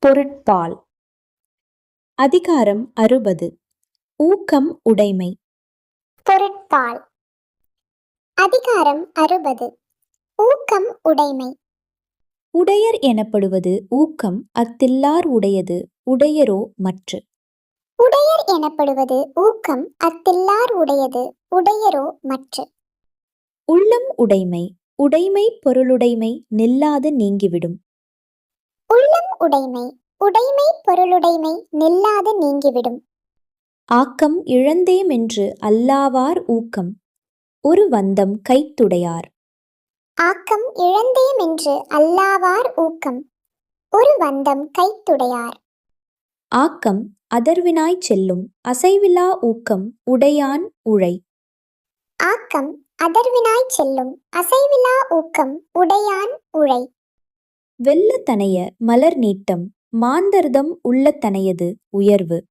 பொருட்பால். அதிகாரம் அறுபது. ஊக்கம் உடைமை. பொருட்பால். அதிகாரம் அறுபது. ஊக்கம் உடைமை. உடையர் எனப்படுவது ஊக்கம் அத்தில்லார் உடையது உடையரோ மற்று. உடையர் எனப்படுவது ஊக்கம் அத்தில்லார் உடையது உடையரோ மற்று. உள்ளம் உடைமை உடைமை பொருளுடைமை நில்லாது நீங்கிவிடும். உள்ளம் உடைமை உடைமை பொருளுடைமை நில்லாது நீங்கிவிடும். ஆக்கம் இழந்தேம் என்று அல்லாவார் ஊக்கம். ஒரு வந்தம் கைத்துடையார். ஆக்கம் இழந்தேம் என்று அல்லாவார் ஊக்கம். ஒரு வந்தம் கைத்துடையார். ஆக்கம் அதர்வினாய்ச் செல்லும் அசைவிலா ஊக்கம் உடையான் உழை. ஆக்கம் அதர்வினாய்ச் செல்லும் அசைவிலா ஊக்கம் உடையான் உழை. வெள்ளத்தனைய மலர் நீட்டம் மாந்தர்தம் உள்ளத்தனையது உயர்வு.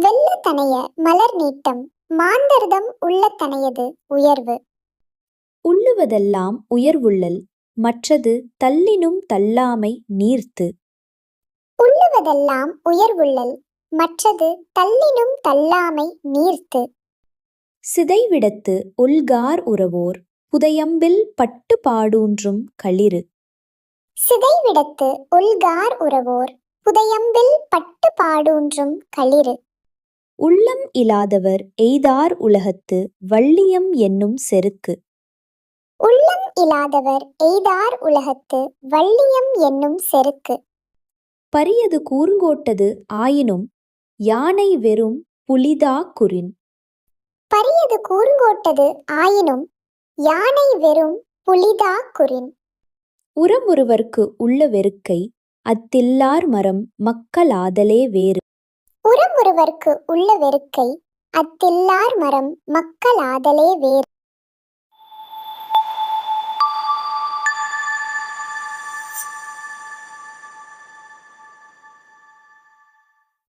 வெள்ளத்தனைய மலர் நீட்டம் மாந்தர்தம் உள்ளத்தனையது உயர்வு. உள்ளுவதெல்லாம் உயர்வுள்ளல் மற்றது தள்ளினும் தள்ளாமை நீர்த்து. உள்ளுவதெல்லாம் உயர்வுள்ளல் மற்றது தள்ளினும் தள்ளாமை நீர்த்து. சிதைவிடத்து உல்கார் உறவோர் புதையம்பில் பட்டு பாடூன்றும் களிறு. சிதைவிடத்து உள்கார் உறவோர் புதையம்பில் பட்டு பாடூன்றும் களிறு. உள்ளம் இலாதவர் எய்தார் உலகத்து வள்ளியம் என்னும் செருக்கு. உள்ளம் இலாதவர் எய்தார் உலகத்து வள்ளியம் என்னும் செருக்கு. பரியது கூர்ங்கோட்டது ஆயினும் யானை வெறும் புலிதா குரின் பரியது கூர்ங்கோட்டது ஆயினும் யானை வெறும் புலிதா குரின் உரமுருவர்க்கு உள்ள வெறுக்கை அத்தில்லார் மரம் மக்களாதலே வேறு. உரமுருவர்க்கு உள்ள வெறுக்கை அத்தில்லார் மரம் மக்களாதலே வேறு.